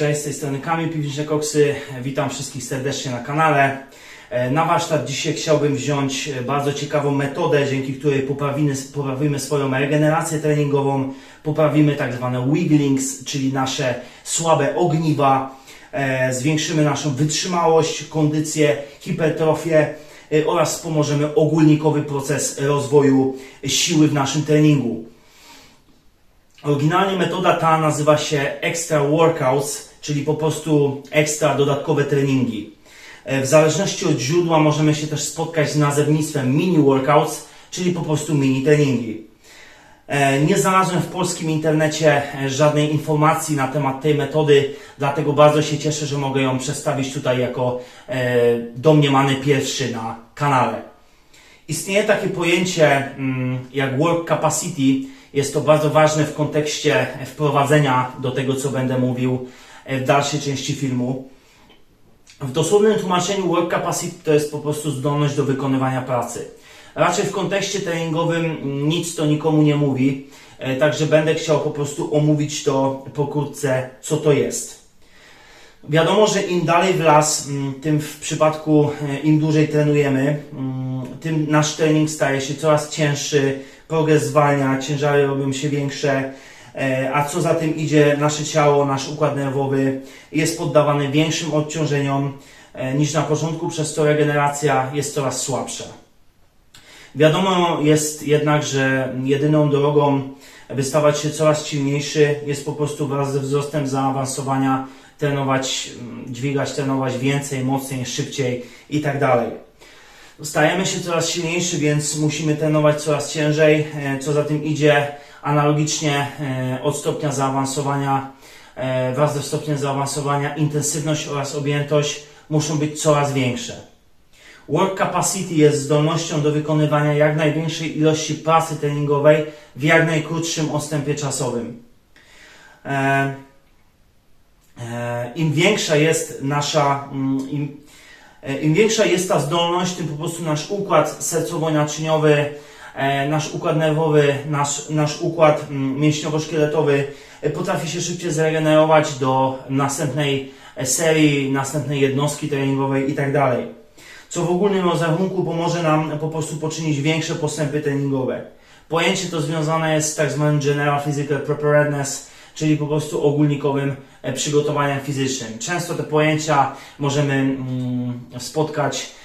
Cześć, z tej strony Kamil Piwnicze Koksy. Witam wszystkich serdecznie na kanale. E, Na warsztat dzisiaj chciałbym wziąć e, bardzo ciekawą metodę, dzięki której poprawimy, poprawimy swoją regenerację treningową, poprawimy tak zwane weak links, czyli nasze słabe ogniwa, e, zwiększymy naszą wytrzymałość, kondycję, hipertrofię oraz wspomożemy ogólnikowy proces rozwoju siły w naszym treningu. Oryginalnie metoda ta nazywa się Extra Workouts, czyli po prostu ekstra dodatkowe treningi. E, W zależności od źródła możemy się też spotkać z nazewnictwem mini workouts, czyli po prostu mini treningi. E, Nie znalazłem w polskim internecie e, żadnej informacji na temat tej metody, dlatego bardzo się cieszę, że mogę ją przedstawić tutaj jako domniemany pierwszy na kanale. Istnieje takie pojęcie mm, jak work capacity. Jest to bardzo ważne w kontekście wprowadzenia do tego, co będę mówił w dalszej części filmu. W dosłownym tłumaczeniu work capacity to jest po prostu zdolność do wykonywania pracy. Raczej w kontekście treningowym nic to nikomu nie mówi, e, także będę chciał po prostu omówić to pokrótce, co to jest. Wiadomo, że im dalej w las, mm, tym w przypadku e, im dłużej trenujemy, mm, tym nasz trening staje się coraz cięższy, progres zwalnia, ciężary robią się większe, e, a co za tym idzie, nasze ciało, nasz układ nerwowy jest poddawany większym odciążeniom e, niż na początku, przez to regeneracja jest coraz słabsza. Wiadomo jest jednak, że jedyną drogą, by stawać się coraz silniejszy, jest po prostu wraz ze wzrostem zaawansowania trenować, mm, dźwigać, trenować więcej, mocniej, szybciej i tak dalej. Stajemy się coraz silniejszy, więc musimy trenować coraz ciężej. E, Co za tym idzie, analogicznie e, od stopnia zaawansowania, e, wraz ze stopniem zaawansowania, intensywność oraz objętość muszą być coraz większe. Work capacity jest zdolnością do wykonywania jak największej ilości pracy treningowej w jak najkrótszym odstępie czasowym. E, Im większa jest nasza, mm, im, im większa jest ta zdolność, tym po prostu nasz układ sercowo-naczyniowy, nasz układ nerwowy, nasz, nasz układ mm, mięśniowo-szkieletowy e, potrafi się szybciej zregenerować do następnej e, serii, następnej jednostki treningowej i tak co w ogólnym rozrachunku pomoże nam po prostu poczynić większe postępy treningowe. Pojęcie to związane jest z tak zwanym General Physical Preparedness, czyli po prostu ogólnikowym e, przygotowaniem fizycznym. Często te pojęcia możemy mm, spotkać e,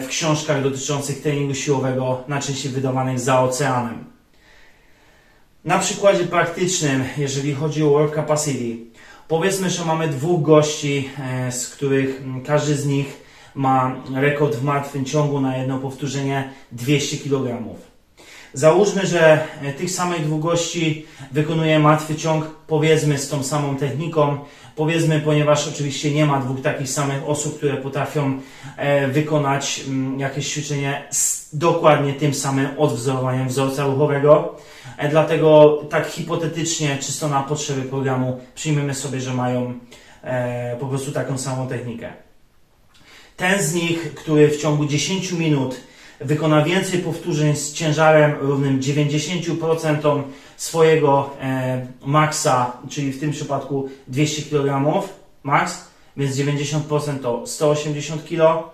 w książkach dotyczących treningu siłowego, najczęściej wydawanych za oceanem. Na przykładzie praktycznym, jeżeli chodzi o work capacity, powiedzmy, że mamy dwóch gości, e, z których każdy z nich ma rekord w martwym ciągu na jedno powtórzenie 200 kg. Załóżmy, że e, tych samych dwóch gości wykonuje martwy ciąg, powiedzmy z tą samą techniką, powiedzmy, ponieważ oczywiście nie ma dwóch takich samych osób, które potrafią e, wykonać mm, jakieś ćwiczenie z dokładnie tym samym odwzorowaniem wzorca ruchowego. E, dlatego tak hipotetycznie, czysto na potrzeby programu, przyjmiemy sobie, że mają po prostu taką samą technikę. Ten z nich, który w ciągu 10 minut wykona więcej powtórzeń z ciężarem równym 90% swojego e, maksa, czyli w tym przypadku 200 kg max, więc 90% to 180 kg.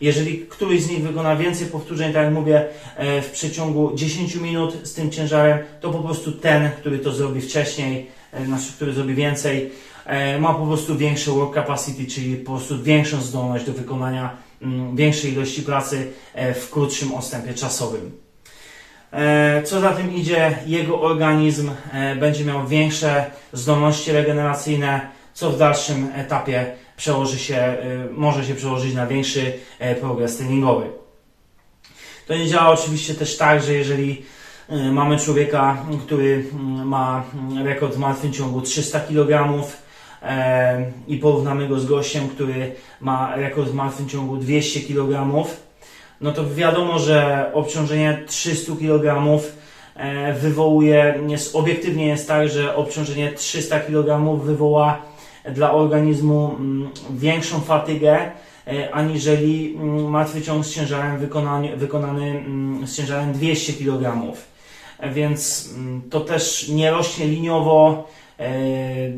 Jeżeli któryś z nich wykona więcej powtórzeń, tak jak mówię, e, w przeciągu 10 minut z tym ciężarem, to po prostu ten, który to zrobi wcześniej, e, znaczy, który zrobi więcej, e, ma po prostu większe work capacity, czyli po prostu większą zdolność do wykonania większej ilości pracy e, w krótszym odstępie czasowym. E, Co za tym idzie, jego organizm e, będzie miał większe zdolności regeneracyjne, co w dalszym etapie przełoży się, może się przełożyć na większy progres treningowy. To nie działa oczywiście też tak, że jeżeli mamy człowieka, który mm, ma mm, rekord w martwym ciągu 300 kg i porównamy go z gościem, który ma rekord w martwym ciągu 200 kg, no to wiadomo, że obciążenie 300 kg e, wywołuje, jest, obiektywnie jest tak, że obciążenie 300 kg wywoła dla organizmu mm, większą fatygę, e, aniżeli mm, martwy ciąg z ciężarem wykonany, wykonany mm, z ciężarem 200 kg. E, Więc to też nie rośnie liniowo,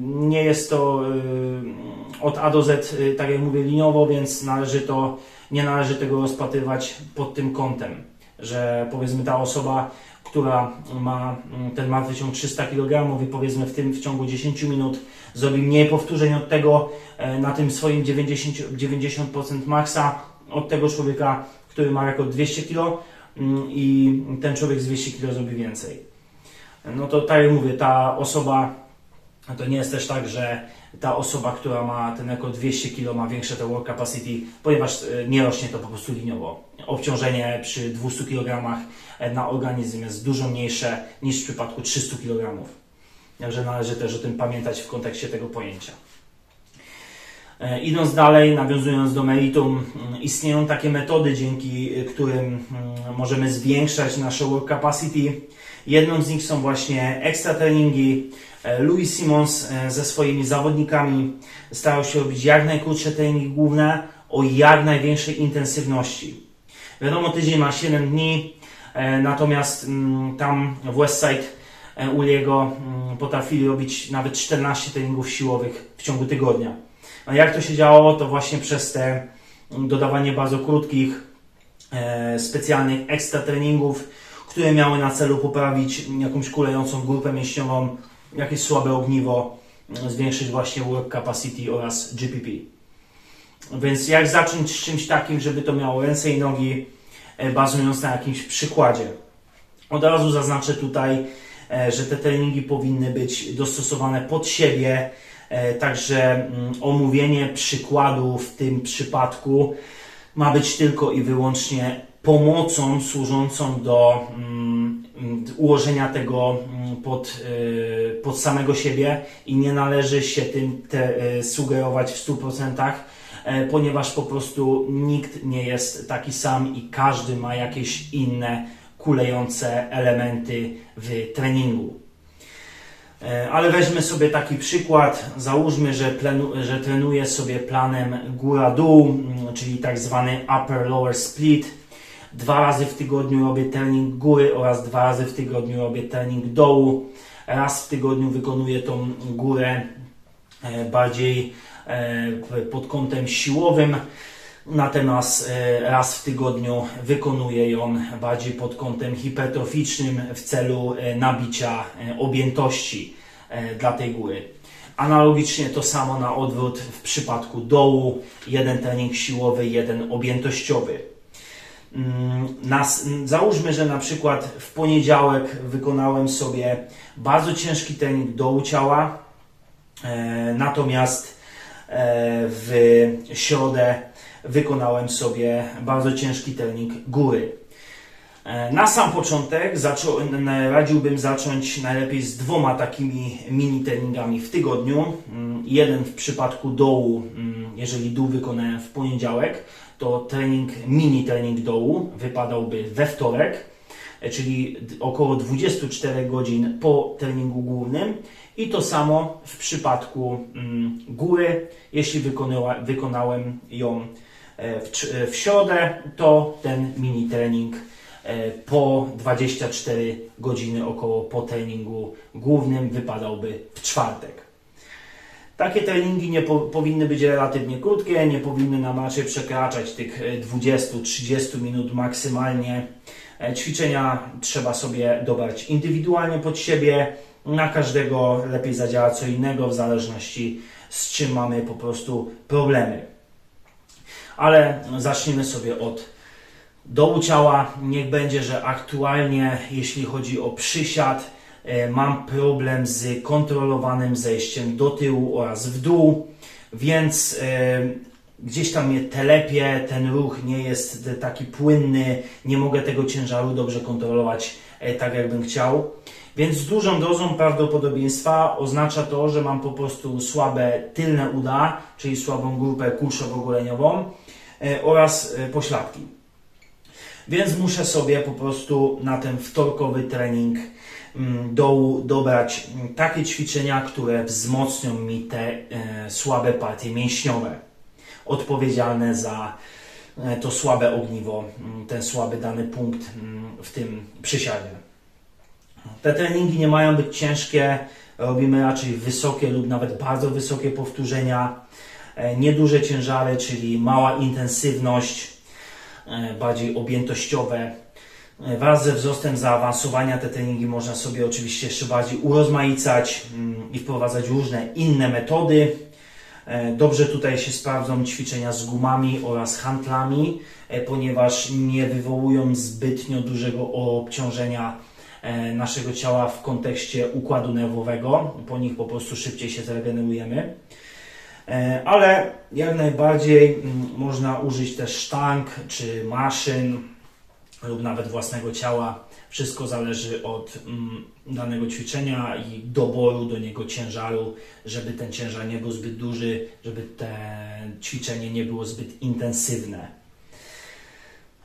Nie jest to e, od A do Z, e, tak jak mówię, liniowo, więc należy to, nie należy tego rozpatrywać pod tym kątem, że powiedzmy ta osoba, która ma mm, ten martwy ciąg 300 kg i powiedzmy w tym w ciągu 10 minut zrobi mniej powtórzeń od tego e, na tym swoim 90%, 90% maksa od tego człowieka, który ma rekord 200 kg mm, i ten człowiek z 200 kg zrobi więcej. No to tak jak mówię, ta osoba to nie jest też tak, że ta osoba, która ma ten rekord 200 kg ma większe to work capacity, ponieważ e, nie rośnie to po prostu liniowo. Obciążenie przy 200 kg na organizm jest dużo mniejsze niż w przypadku 300 kg. Także należy też o tym pamiętać w kontekście tego pojęcia. E, Idąc dalej, nawiązując do meritum, mm, istnieją takie metody, dzięki którym mm, możemy zwiększać nasze work capacity. Jedną z nich są właśnie extra treningi. E, Louis Simons e, ze swoimi zawodnikami starał się robić jak najkrótsze treningi główne o jak największej intensywności. Wiadomo, tydzień ma 7 dni, e, natomiast mm, tam w Westside Uliego mm, potrafili robić nawet 14 treningów siłowych w ciągu tygodnia. A jak to się działo, to właśnie przez te mm, dodawanie bardzo krótkich, specjalnych ekstra treningów, które miały na celu poprawić jakąś kulejącą grupę mięśniową, jakieś słabe ogniwo, mm, zwiększyć właśnie work capacity oraz GPP. Więc jak zacząć z czymś takim, żeby to miało ręce i nogi, e, bazując na jakimś przykładzie? Od razu zaznaczę tutaj, e, że te treningi powinny być dostosowane pod siebie, e, także mm, omówienie przykładu w tym przypadku ma być tylko i wyłącznie pomocą służącą do mm, ułożenia tego mm, pod, y, pod samego siebie i nie należy się tym te, y, sugerować w 100%, e, ponieważ po prostu nikt nie jest taki sam i każdy ma jakieś inne kulejące elementy w treningu. E, Ale weźmy sobie taki przykład. Załóżmy, że, plenu, że trenuję sobie planem góra-dół, mm, czyli tak zwany upper-lower split. Dwa razy w tygodniu robię trening góry oraz dwa razy w tygodniu robię trening dołu. Raz w tygodniu wykonuję tą górę e, bardziej e, pod kątem siłowym, natomiast e, raz w tygodniu wykonuję ją bardziej pod kątem hipertroficznym w celu nabicia objętości dla tej góry. Analogicznie to samo na odwrót w przypadku dołu, jeden trening siłowy, jeden objętościowy. Mm, Nas, załóżmy, że na przykład w poniedziałek wykonałem sobie bardzo ciężki trening dołu ciała, e, natomiast e, w środę wykonałem sobie bardzo ciężki trening góry. E, Na sam początek radziłbym zacząć najlepiej z dwoma takimi mini treningami w tygodniu. Mm, Jeden w przypadku dołu, mm, jeżeli dół wykonałem w poniedziałek, to trening, mini trening dołu wypadałby we wtorek, e, czyli około 24 godzin po treningu głównym. I to samo w przypadku mm, góry, jeśli wykonyła, wykonałem ją e, w, w środę, to ten mini trening po 24 godziny około po treningu głównym wypadałby w czwartek. Takie treningi nie po, powinny być relatywnie krótkie, nie powinny nam raczej przekraczać tych e, 20-30 minut maksymalnie. E, Ćwiczenia trzeba sobie dobrać indywidualnie pod siebie. Na każdego lepiej zadziała co innego w zależności z czym mamy po prostu problemy. Ale zacznijmy sobie od dołu ciała. Niech będzie, że aktualnie, jeśli chodzi o przysiad, e, mam problem z kontrolowanym zejściem do tyłu oraz w dół, więc e, gdzieś tam mnie telepie, ten ruch nie jest taki płynny, nie mogę tego ciężaru dobrze kontrolować e, tak, jakbym chciał. Więc z dużą dozą prawdopodobieństwa oznacza to, że mam po prostu słabe tylne uda, czyli słabą grupę kulszowo-goleniową oraz pośladki. Więc muszę sobie po prostu na ten wtorkowy trening mm, dołu dobrać mm, takie ćwiczenia, które wzmocnią mi te e, słabe partie mięśniowe, odpowiedzialne za e, to słabe ogniwo, mm, ten słaby dany punkt w tym przysiadzie. Te treningi nie mają być ciężkie, robimy raczej wysokie lub nawet bardzo wysokie powtórzenia, e, nieduże ciężary, czyli mała intensywność, bardziej objętościowe. E, Wraz ze wzrostem zaawansowania te treningi można sobie oczywiście jeszcze bardziej urozmaicać mm, i wprowadzać różne inne metody. E, Dobrze tutaj się sprawdzą ćwiczenia z gumami oraz handlami, e, ponieważ nie wywołują zbytnio dużego obciążenia e, naszego ciała w kontekście układu nerwowego. Po nich po prostu szybciej się zregenerujemy. E, Ale jak najbardziej mm, można użyć też sztang czy maszyn lub nawet własnego ciała. Wszystko zależy od mm, danego ćwiczenia i doboru do niego ciężaru, żeby ten ciężar nie był zbyt duży, żeby te ćwiczenie nie było zbyt intensywne.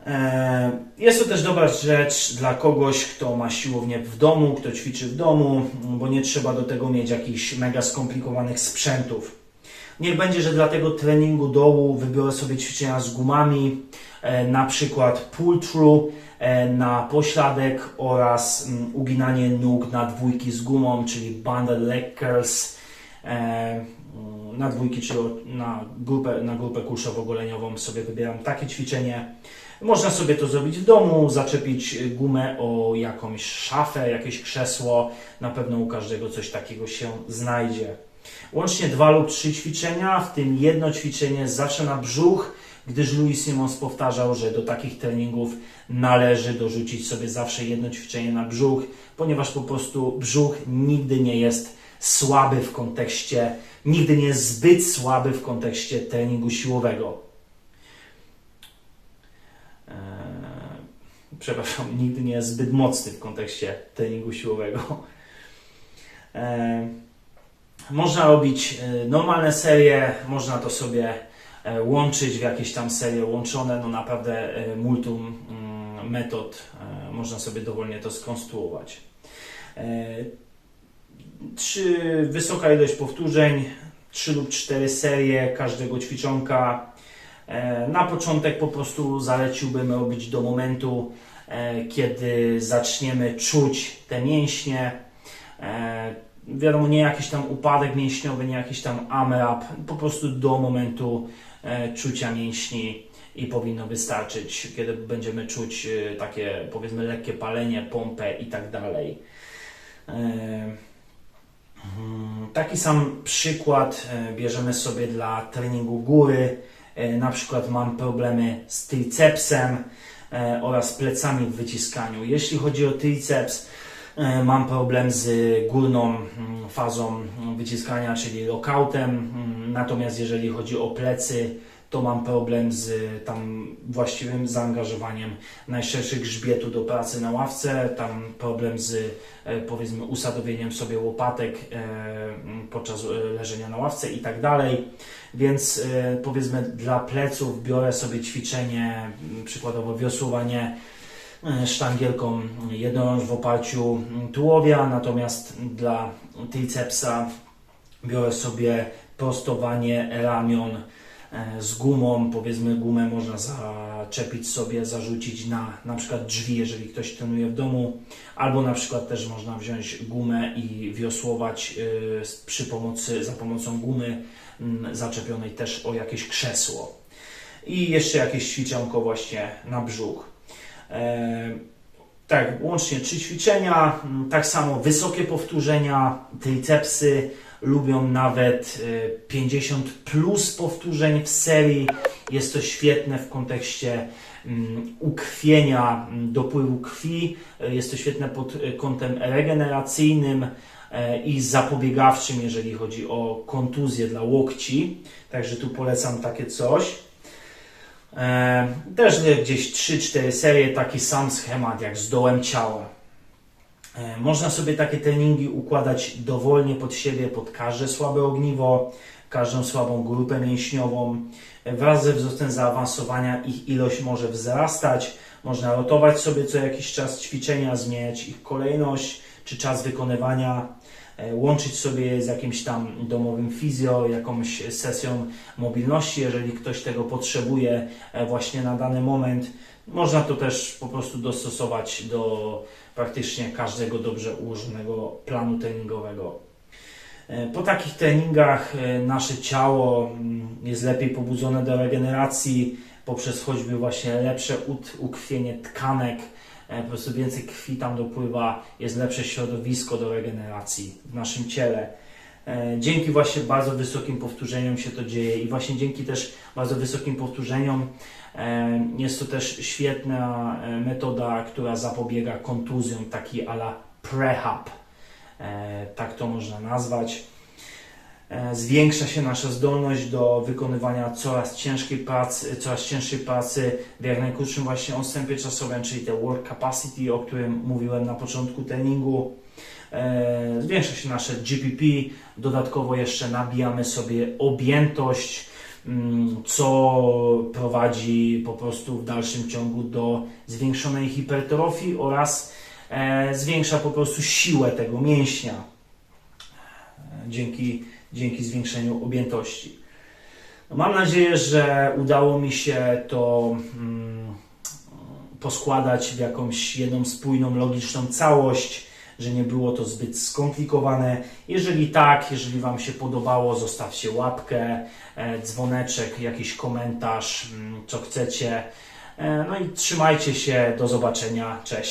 E, Jest to też dobra rzecz dla kogoś, kto ma siłownię w domu, kto ćwiczy w domu, bo nie trzeba do tego mieć jakichś mega skomplikowanych sprzętów. Niech będzie, że dla tego treningu dołu wybiorę sobie ćwiczenia z gumami, e, na przykład pull through e, na pośladek oraz mm, uginanie nóg na dwójki z gumą, czyli bundle leg curls e, mm, na dwójki, czyli na grupę, na grupę kulszowo-goleniową sobie wybieram takie ćwiczenie. Można sobie to zrobić w domu, zaczepić gumę o jakąś szafę, jakieś krzesło. Na pewno u każdego coś takiego się znajdzie. Łącznie dwa lub trzy ćwiczenia, w tym jedno ćwiczenie zawsze na brzuch, gdyż Louis Simons powtarzał, że do takich treningów należy dorzucić sobie zawsze jedno ćwiczenie na brzuch, ponieważ po prostu brzuch nigdy nie jest słaby w kontekście, nigdy nie jest zbyt słaby w kontekście treningu siłowego. Eee, przepraszam, nigdy nie jest zbyt mocny w kontekście treningu siłowego. Eee, można robić e, normalne serie, można to sobie e, łączyć w jakieś tam serie łączone, no naprawdę e, multum mm, metod, można sobie dowolnie to skonstruować. Trzy, wysoka ilość powtórzeń, 3 lub 4 serie każdego ćwiczonka. Na początek po prostu zaleciłbym robić do momentu, kiedy zaczniemy czuć te mięśnie. Wiadomo, nie jakiś tam upadek mięśniowy, nie jakiś tam AMRAP, po prostu do momentu e, czucia mięśni i powinno wystarczyć, kiedy będziemy czuć e, takie powiedzmy lekkie palenie, pompę i tak dalej. E, mm, Taki sam przykład bierzemy sobie dla treningu góry. Na przykład mam problemy z tricepsem oraz plecami w wyciskaniu. Jeśli chodzi o triceps, mam problem z górną mm, fazą mm, wyciskania, czyli lockoutem. Mm, Natomiast jeżeli chodzi o plecy, to mam problem z tam właściwym zaangażowaniem najszerszych grzbietu do pracy na ławce, tam problem z e, powiedzmy usadowieniem sobie łopatek e, podczas e, leżenia na ławce i tak dalej. Więc e, powiedzmy dla pleców biorę sobie ćwiczenie, przykładowo wiosłowanie e, sztangielką jednorącz w oparciu tułowia, natomiast dla tricepsa biorę sobie prostowanie ramion e, z gumą, powiedzmy gumę można zaczepić sobie, zarzucić na na przykład drzwi, jeżeli ktoś trenuje w domu, albo na przykład też można wziąć gumę i wiosłować e, przy pomocy, za pomocą gumy zaczepionej też o jakieś krzesło. I jeszcze jakieś ćwiczonko właśnie na brzuch. E, tak, łącznie trzy ćwiczenia, mm, tak samo wysokie powtórzenia, tricepsy, lubią nawet e, 50 plus powtórzeń w serii. Jest to świetne w kontekście mm, ukrwienia, mm, dopływu krwi. E, Jest to świetne pod e, kątem regeneracyjnym e, i zapobiegawczym, jeżeli chodzi o kontuzję dla łokci. Także tu polecam takie coś. Też gdzieś 3-4 serie, taki sam schemat jak z dołem ciała. Można sobie takie treningi układać dowolnie pod siebie, pod każde słabe ogniwo, każdą słabą grupę mięśniową. Wraz ze wzrostem zaawansowania ich ilość może wzrastać. Można rotować sobie co jakiś czas ćwiczenia, zmieniać ich kolejność czy czas wykonywania, łączyć sobie z jakimś tam domowym fizjo, jakąś sesją mobilności, jeżeli ktoś tego potrzebuje e, właśnie na dany moment. Można to też po prostu dostosować do praktycznie każdego dobrze ułożonego planu treningowego. E, Po takich treningach e, nasze ciało mm, jest lepiej pobudzone do regeneracji poprzez choćby właśnie lepsze ut- ukrwienie tkanek, e, po prostu więcej krwi tam dopływa, jest lepsze środowisko do regeneracji w naszym ciele. E, Dzięki właśnie bardzo wysokim powtórzeniom się to dzieje i właśnie dzięki też bardzo wysokim powtórzeniom e, jest to też świetna e, metoda, która zapobiega kontuzjom, taki ala prehab, e, tak to można nazwać. E, Zwiększa się nasza zdolność do wykonywania coraz ciężkiej pracy, coraz cięższej pracy w jak najkrótszym właśnie odstępie czasowym, czyli te work capacity, o którym mówiłem na początku treningu. E, Zwiększa się nasze GPP, dodatkowo jeszcze nabijamy sobie objętość, mm, co prowadzi po prostu w dalszym ciągu do zwiększonej hipertrofii oraz e, zwiększa po prostu siłę tego mięśnia dzięki, dzięki zwiększeniu objętości. No mam nadzieję, że udało mi się to mm, poskładać w jakąś jedną spójną, logiczną całość, że nie było to zbyt skomplikowane. Jeżeli tak, jeżeli Wam się podobało, zostawcie łapkę, e, dzwoneczek, jakiś komentarz, mm, co chcecie. E, No i trzymajcie się, do zobaczenia, cześć.